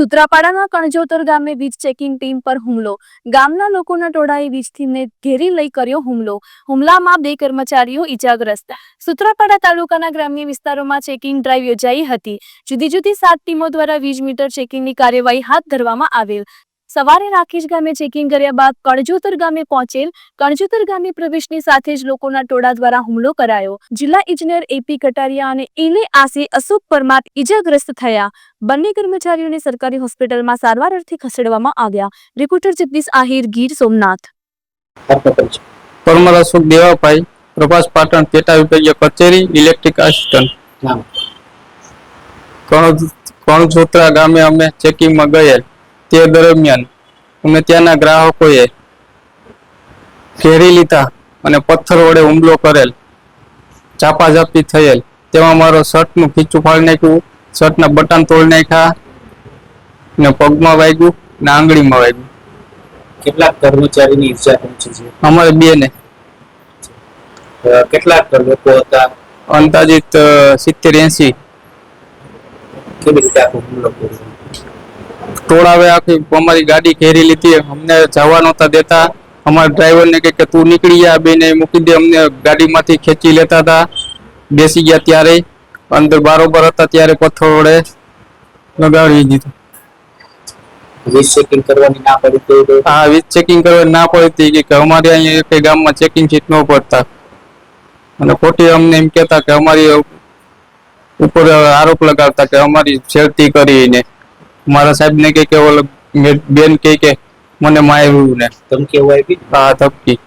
સુત્રાપાડાના કણજોતર ગામે વીજ checking team પર હુમલો. ગામના લોકોના ટોળાએ વીજ ટીમને ઘેરી લઈ કર્યો હુમલો. હુમલામાં બે કર્મચારીઓ ઈજાગ્રસ્ત. સુત્રાપાડા તાલુકાના ગ્રામ્ય વિસ્તારોમાં ચેકિંગ ડ્રાઈવ યોજાઈ હતી. જુદી જુદી સાત ટીમો દ્વારા વીજ મીટર ચેકિંગની કાર્યવાહી હાથ ધરવામાં આવેલ. સવારે રાકેશ ગામે ચેકિંગ કર્યા બાદ કણજોતર ગામે પહોંચેલ કણજોતર ગામે પ્રવેશની સાથે જ લોકોના ટોળા દ્વારા હુમલો કરાયો. જિલ્લા ઇજનેર એપી કટારિયા અને ઇલે આસી અશોક પરમાર ઈજાગ્રસ્ત થયા. બંને કર્મચારીઓને સરકારી હોસ્પિટલમાં સારવાર અર્થે ખસેડવામાં આવ્યા. રિપોર્ટર જગદીશ આહિર ગીર સોમનાથ. પરમાર અશોક દેવાભાઈ પ્રભાસ પાટણ પેટા વિભાગીય કચેરી ઇલેક્ટ્રિક આસિસ્ટન્ટ કણજોતરા ગામે અમે ચેકિંગમાં ગયેલ. તે દરમિયાન અમે ત્યાંના ગ્રાહકોએ ઘેરી લીધા અને પથ્થર વડે હુમલો કરેલ ઝાપાઝાપી થયેલ. તેમાં મારો શર્ટનું ખીચું ફાડી નાખ્યું શર્ટના બટન તોડી નાખ્યા ને પગમાં વાગ્યું ને આંગળીમાં વાગ્યું. કેટલાક કર્મચારીની ઈજા પહોંચી છે અમારે બેને. ને કેટલાક લોકો હતા? અંદાજિત સિત્તેર એંસી. કેવી રીતે હુમલો કર્યો? ટોળાવે આખી અમારી ગાડી ઘેરી લીધી. અમને જવા નહોતા દેતા. અમારા ડ્રાઈવરને કહે કે તું નીકળી જા બેને મૂકી દે. અમને ગાડીમાંથી ખેંચી લેતા હતા. બેસી ગયા ત્યારે. અંદર બારોબર હતા ત્યારે પથ્થર વડે લગાડી દીધું. વીજ ચેકિંગ કરવાની ના પડી તો વીજ ચેકિંગ કરવા ના પડતી કે અમારે અહીંયા એક ગામમાં ચેકિંગ સીટ ન પડતા. અને ખોટી અમને એમ કહેતા કે અમારી ઉપર આરોપ લગાવતા કે અમારી છેડતી કરીને. મારા સાહેબને ને કે ઓલો બેન કે કે મને માર્યું ને. ધમકી એવું આપી હા ધપકી